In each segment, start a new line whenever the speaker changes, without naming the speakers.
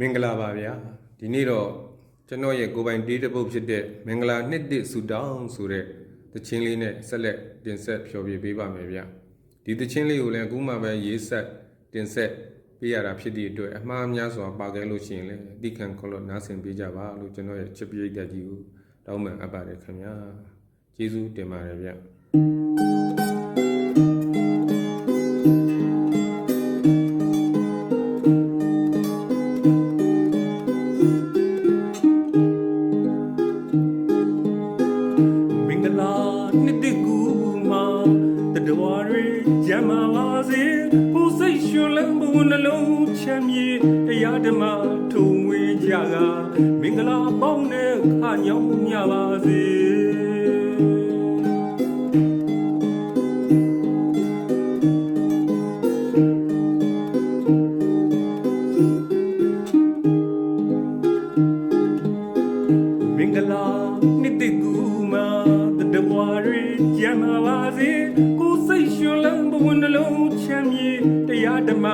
မင်္ဂလာပါဗျာဒီနေ့တော့ကျွန်တော်ရဲ့ကိုယ်ပိုင်တေးတစ်ပုတ်ဖြစ်တဲ့မင်္ဂလာနှစ်တစ်ဆူတောင်းဆိုတဲ့သချင်းလေးနဲ့ဆက်လက်တင်ဆက်ဖျော်ဖြေပေးပါမယ်ဗျာဒီသချင်းလေးကိုလည်းအခုမှပဲရေးဆက်တင်ဆက်ပေးရတာဖြစ်သည့်အတွက်အမှားများစွာပါခဲ့လို့ရှိရင်လည်းအတိခံခေါ်လို့နားဆင်ပေးကြပါလို့ကျွန်တော်ရဲ့ချစ်ပရိသတ်ကြီးကိုတောင်းပန်အပ်ပါတယ်ခင်ဗျာကျေးဇူးတင်ပါတယ်ဗျာ
လာနှစ်တကူမှာတတော်ရီဂျမလာစေပူစိတ်ရှင်လန်းဘုံနှလုံးချမ်းမြေတရားဓမ္မထုံဝေးကြကမင်္ဂလာပေါင်းနဲ့ခညောင်းမြပါစေ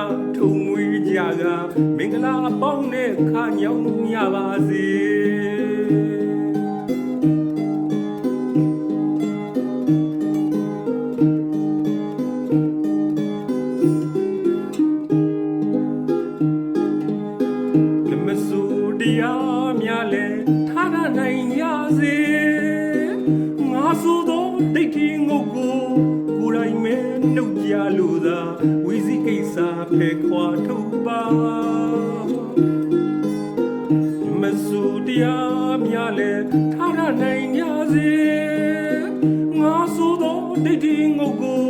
တရားဓမ္မထုံဝေးကြကမင်္ဂလာပေါင်းနဲ့ခညောင်းမြပါစေကမဆူတရားများလဲထားရနိုင်ရစေငါဆိုသောဒိဋ္ဌိငုတ်ကို ကိုယ်တိုင်မဲနှုတ်ကြလို့သာဝီစီကိစ္စဖဲခွာထုတ်ပါမဆူတရားများလဲထားရနိုင်ရစေငါဆိုသောဒိဋ္ဌိငုတ်ကို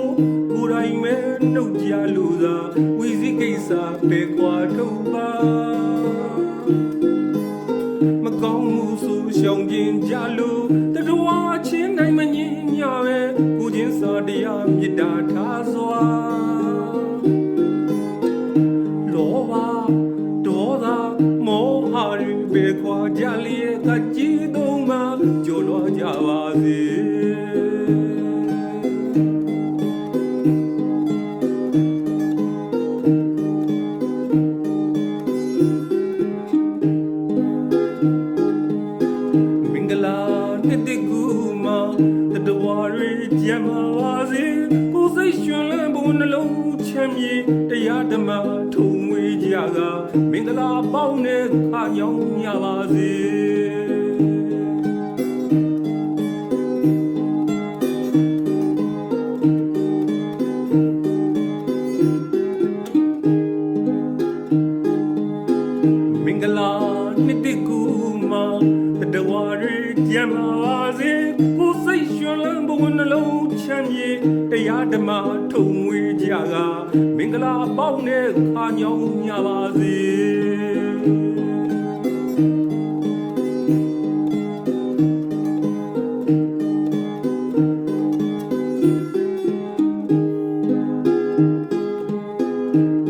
ကိုယ်တိုင်မဲနှုတ်ကြလို့သာဝီစီကိစ္စဖဲခွာထုတ်ပါမကောင်းမှုဆိုရှောင်ကျင်ကြလို့ ပါပါစေကိုယ်စိတ်ရှင်လန်းဘုံနှလုံးချမ်းမြေတရားဓမ္မထုံဝေးကြကမင်္ဂလာပေါင်းနဲ့ခါညောင်းမြပါစေမင်္ဂလာနှစ်တကူမှာတဝရီကြံပါပါစေကိုယ်စိတ်ရှင်လန်းဘဝနှလုံးချမ်းမြေ တရားဓမ္မထုံဝေးကြကမင်္ဂလာပေါင်းနဲ့ခါညောင်းမြပါစေ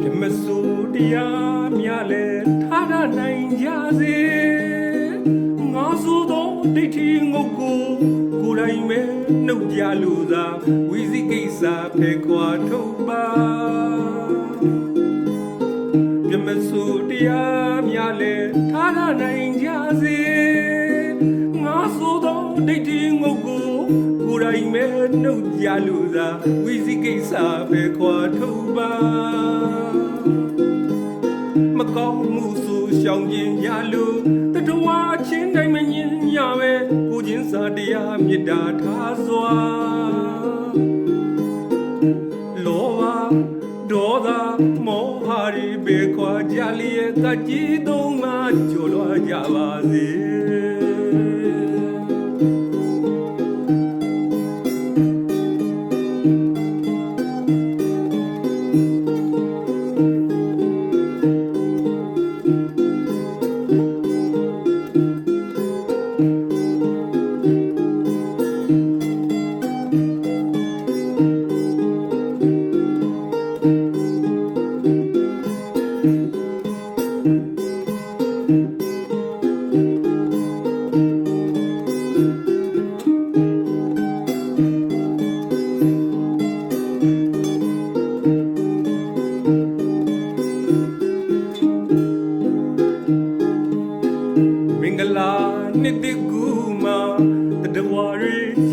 ဓမ္မဆိုတရားများလဲထားရနိုင်ကြစေငါဆိုသော ဒိဋ္ဌိငုတ်ကိုကိုယ်တိုင်ပဲနှုတ်ကြလို့သာဝိသိကိစ္စဖဲခွာထုတ်ပါဓမ္မဆိုတရားများလဲထားရနိုင်ကြစေငါဆိုသောဒိဋ္ဌိငုတ်ကိုကိုယ်တိုင်ပဲနှုတ်ကြလို့သာဝိသိကိစ္စဖဲခွာထုတ်ပါမကောင်းမှုဆိုရှောင်ကျင်ကြလို့တတဝါချင်း တိုင်းမငင်းရပဲကိုချင်းစာတရားမေတ္တာထားစွာလောဘဒေါသမောဟရီဘေခွာကြလျက်ကကြည်သုံးမှကျော်လွှားကြပါစေ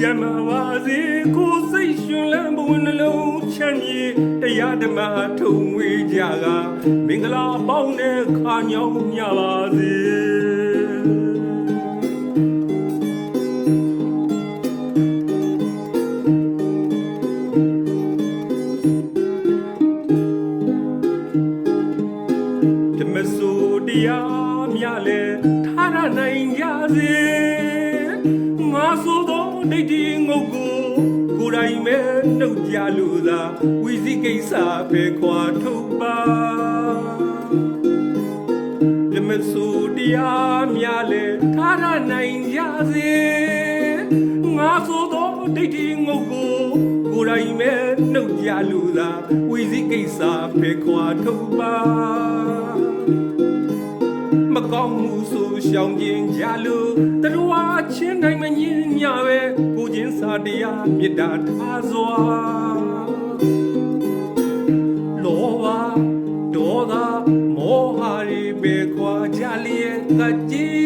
ကျမ်းမာပါစေကိုယ်စိတ်ရှင်လန်းဘဝနှလုံးချမ်းမြေတရားဓမ္မထုံဝေကြကမင်္ဂလာပေါင်းတဲ့ခါညောင်းညပါစေဓမ္မဆိုတရားမြလဲထားရနိုင်ကြစေငါဆိုသော ဒိဋ္ဌိငုတ်ကိုကိုယ်တိုင်ပဲနှုတ်ကြလို့သာဝိသိကိစ္စပဲခွာထုတ်ပါဓမ္မဆိုတရားမြလဲထားရနိုင်ကြစေငါဆိုသောဒိဋ္ဌိငုတ်ကိုကိုယ်တိုင်ပဲနှုတ်ကြလို့သာဝိသိကိစ္စပဲခွာထုတ်ပါ မကောင်းမှုဆိုရှောင်ကျင်ကြလို့တရဝချင်းတိုင်းမငင်းညပဲကိုချင်းစာတရားမေတ္တာထားစွာလောဘဒေါသမောဟတွေပဲခွာကြလျက်ကကြည်